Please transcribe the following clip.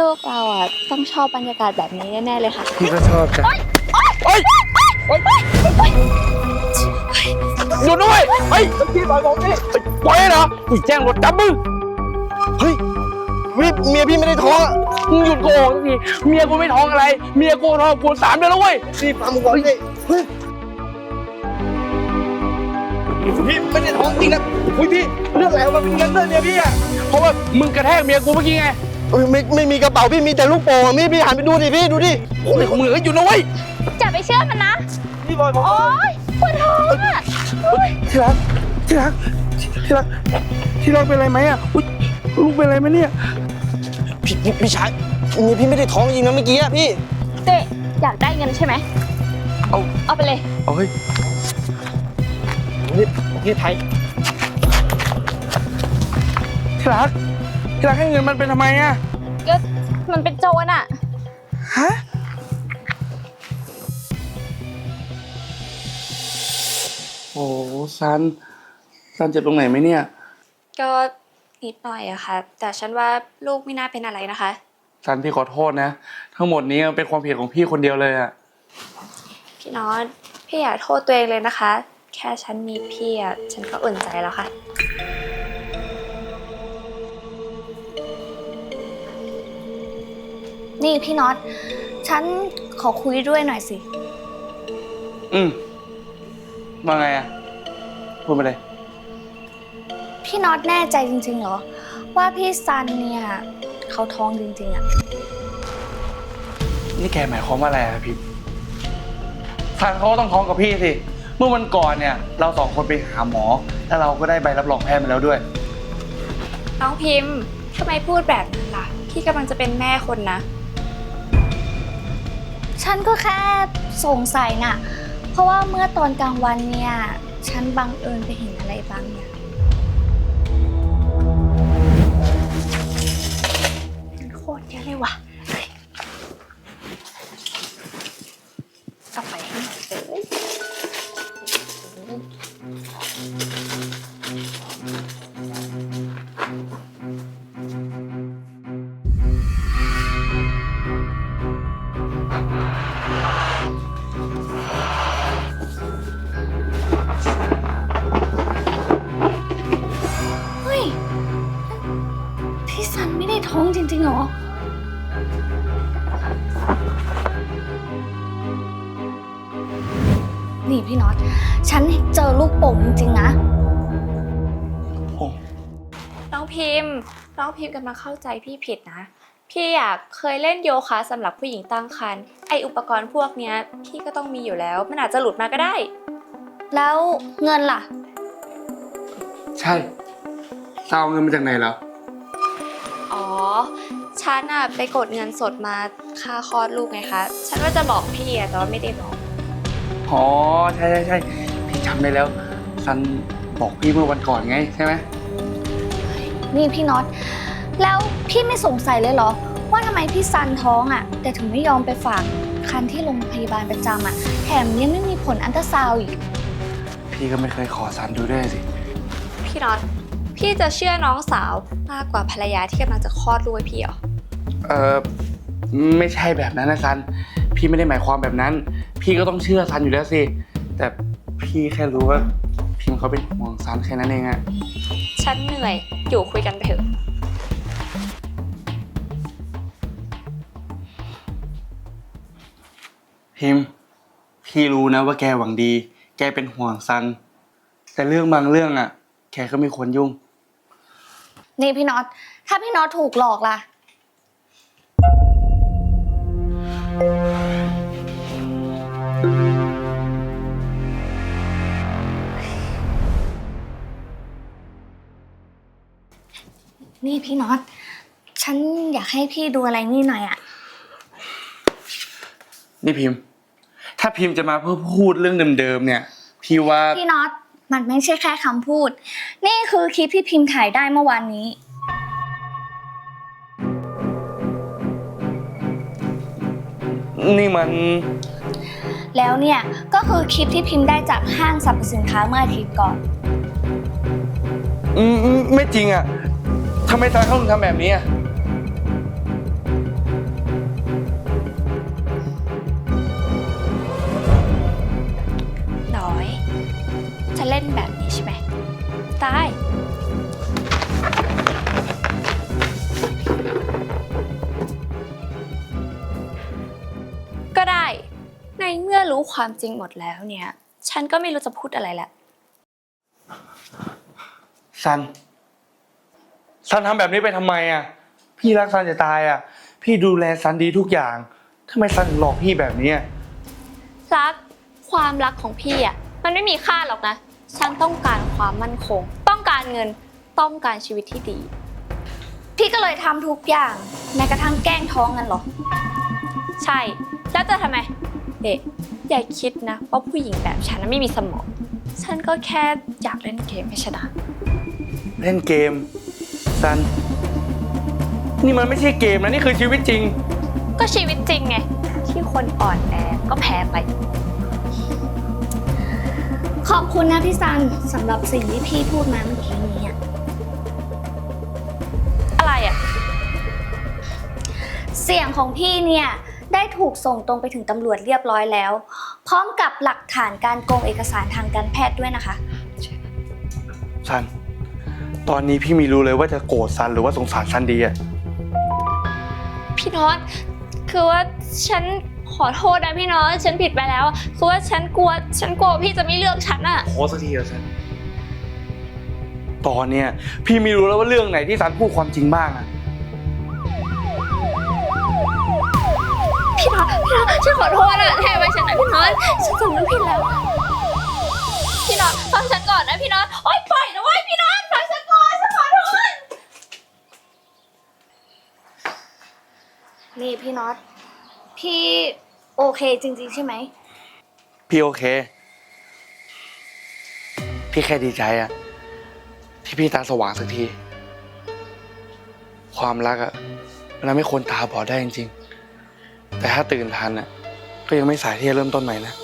ลูกเราอะต้องชอบบรรยากาศแบบนี้แน่ๆเลยค่ะ พี่ก็ชอบจ้ะเฮ้ยหยุดด้วยเฮ้ยพี่ปล่อยผมดิปล่อยเหรออีแจ้งรถจับมึงเฮ้ยพี่เมียพี่ไม่ได้ท้องอะมึงหยุดโกหกสักทีเมียกูไม่ท้องอะไร เมียกูท้องกูสามเดือนแล้วเว้ยพี่ฟังผมก่อนเลยเฮ้ยพี่ไม่ได้ท้องจริงนะเฮ้ยพี่เรื่องอะไรวะเป็นเงินเรื่องเมียพี่อะเพราะว่ามึงกระแทกเมียกูเมื่อกี้ไง เอ้ยไม่ไม่มีกระเป๋าพี่มีแต่ลูกโป่งอะพี่พี่หันไปดูดิพี่ดูดิโอ้ยของมึงก็หยุดนะเว้ยอย่าไปเชื่อมันนะ พี่บอยผมโอ๊ยปวดท้องอะที่รักที่รักที่รักที่รักเป็นอะไรไหมอะอุ๊ยลูกเป็นอะไรไหมเนี่ย พี่พี่พี่ชายเมียพี่ไม่ได้ท้องจริงนะเมื่อกี้อะพี่เจ๊อยากได้เงินใช่ไหม เอา เอาไปเลย เอาเฮ้ยนี่พี่ไทยที่รักที่ รักให้เงินมันเป็นทำไมอะก็มันเป็นโจรอะ ฮะ โอ้ซันซันเจ็บตรงไหนไหมเนี่ย ก็นิดหน่อยอะค่ะ แต่ฉันว่าลูกไม่น่าเป็นอะไรนะคะ ซันพี่ขอโทษนะ ทั้งหมดนี้มันเป็นความผิดของพี่คนเดียวเลยอะพี่น็อตพี่อย่าโทษตัวเองเลยนะคะ แค่ฉันมีพี่อะฉันก็อุ่นใจแล้วค่ะ นี่พี่น็อต ฉันขอคุยด้วยหน่อยสิ อืมว่าไงอะ พูดมาเลย พี่น็อตแน่ใจจริงๆเหรอ ว่าพี่ซันเนี่ย เขาท้องจริง ๆอะนี่แกหมายความว่าอะไรอะพิมซันเขาก็ต้องท้องกับพี่สิ เมื่อวันก่อนเนี่ย เราสองคนไปหาหมอ แล้วเราก็ได้ใบรับรองแพทย์มาแล้วด้วย น้องพิมพ์ทำไมพูดแบบนั้นล่ะ พี่กำลังจะเป็นแม่คนนะ ฉันก็แค่สงสัยน่ะ เพราะว่าเมื่อตอนกลางวันเนี่ย ฉันบังเอิญไปเห็นอะไรบางอย่างโคตรเยอะเลยว่ะ ริงๆเหรอนี่พี่น็อต ฉันเจอลูกโป่งจริงๆนะโอ้น้องพิมพ์น้องพิมพ์กำลังเข้าใจพี่ผิดนะ พี่อยากเคยเล่นโยคะสำหรับผู้หญิงตั้งครรภ์ไออุปกรณ์พวกเนี้ยพี่ก็ต้องมีอยู่แล้ว มันอาจจะหลุดมาก็ได้ แล้วเงินล่ะ ใช่ซาเอาเงินมาจากไหนแล้วอ๋อ ฉันอะไปกดเงินสดมาค่าคลอดลูกไงคะ ฉันว่าจะบอกพี่อะแต่ว่าไม่ได้บอก อ๋อใช่ใช่ใช่พี่จำได้แล้วซันบอกพี่เมื่อวันก่อนไงใช่ไหมนี่พี่น็อต แล้วพี่ไม่สงสัยเลยเหรอ ว่าทำไมพี่ซันท้องอะแต่ถึงไม่ยอมไปฝากคันที่โรงพยาบาลประจำอะแถมยังไม่มีผลอันตราซาวด์อีก พี่ก็ไม่เคยขอซันดูด้วยสิ พี่น็อต พี่จะเชื่อน้องสาวมากกว่าภรรยาที่กำลังจะคลอดลูกให้พี่เหรอ เออไม่ใช่แบบนั้นนะซัน พี่ไม่ได้หมายความแบบนั้น พี่ก็ต้องเชื่อซันอยู่แล้วสิ แต่พี่แค่รู้ว่า พิมพ์เขาเป็นห่วงซันแค่นั้นเองอะฉันเหนื่อยอยู่คุยกันไปเถอะ พิมพ์พี่รู้นะว่าแกหวังดี แกเป็นห่วงซัน แต่เรื่องบางเรื่องอะแกก็ไม่ควรยุ่ง นี่พี่น็อต ถ้าพี่น็อตถูกหลอกล่ะ นี่พี่น็อต ฉันอยากให้พี่ดูอะไรนี่หน่อยอะนี่พิมพ์ ถ้าพิมพ์จะมาเพื่อพูดเรื่องเดิมๆเนี่ย พี่ว่า พี่น็อต มันไม่ใช่แค่คำพูด นี่คือคลิปที่พิมพ์ถ่ายได้เมื่อวานนี้ นี่มัน แล้วเนี่ยก็คือคลิปที่พิมพ์ได้จากห้างสรรพสินค้าเมื่ออาทิตย์ก่อน อืมไม่จริงอะทำไมทางเขาถึงทำแบบนี้อะ น้อย จะเล่นแบบนี้ ตาย ก็ได้ ในเมื่อรู้ความจริงหมดแล้วเนี่ย ฉันก็ไม่รู้จะพูดอะไรและซัน ซันทำแบบนี้ไปทำไมอะ พี่รักซันจะตายอะ พี่ดูแลซันดีทุกอย่างทำไมซันหลอกพี่แบบนี้อะรักความรักของพี่อะ มันไม่มีค่าหรอกนะ ฉันต้องการความมั่นคง ต้องการเงิน ต้องการชีวิตที่ดี พี่ก็เลยทำทุกอย่างแม้กระทั่งแกล้งท้องกันหรอ ใช่ แล้วจะทำไมเด็กอย่าคิดนะว่าผู้หญิงแบบฉันนะไม่มีสมอง ฉันก็แค่อยากเล่นเกมให้ชนะ เล่นเกม ซัน นี่มันไม่ใช่เกมนะ นี่คือชีวิตจริง ก็ชีวิตจริงไง ที่คนอ่อนแอก็แพ้ไปข อบคุณนะพี่ซันสำหรับสิ่งที่พี่พูดมาเมื่อกี้นี้อะอะไรอะ เสียงของพี่เนี่ยได้ถูกส่งตรงไปถึงตำรวจเรียบร้อยแล้ว พร้อมกับหลักฐานการโกงเอกสารทางการแพทย์ด้วยนะคะ ซัน ตอนนี้พี่ไมีรู้เลยว่าจะโกรธซันหรือว่าสงสารซันดีอะพี่น็อตคือว่าฉัน ขอโทษนะพี่น็อตฉันผิดไปแล้วคือว่าฉันกลัว ฉันกลัวพี่จะไม่เลือกฉันอะขอสักทีเถอะซันตอนเนี้ยพี่ไมีรู้แล้วว่าเรื่องไหนที่ซันพูดความจริงบ้างอะพี่น็อตพี่น็อตฉันขอโทษอะแทนไปฉันนะพี่น็อตฉันสำนึกผิดแล้ว พี่น็อตฟังฉันก่อนนะพี่น็อตโอ๊ยปล่อยนะเว้ยพี่น็อตฟังฉันก่อนฉันขอโทษ นี่พี่น็อตพี่ โอเคจริง ๆ ใช่ไหม พี่โอเค พี่แค่ดีใจอะที่พี่ตาสว่างสักที ความรักอะมันทำให้คนตาบอดได้จริงๆ แต่ถ้าตื่นทันอะก็ยังไม่สายที่จะเริ่มต้นใหม่นะ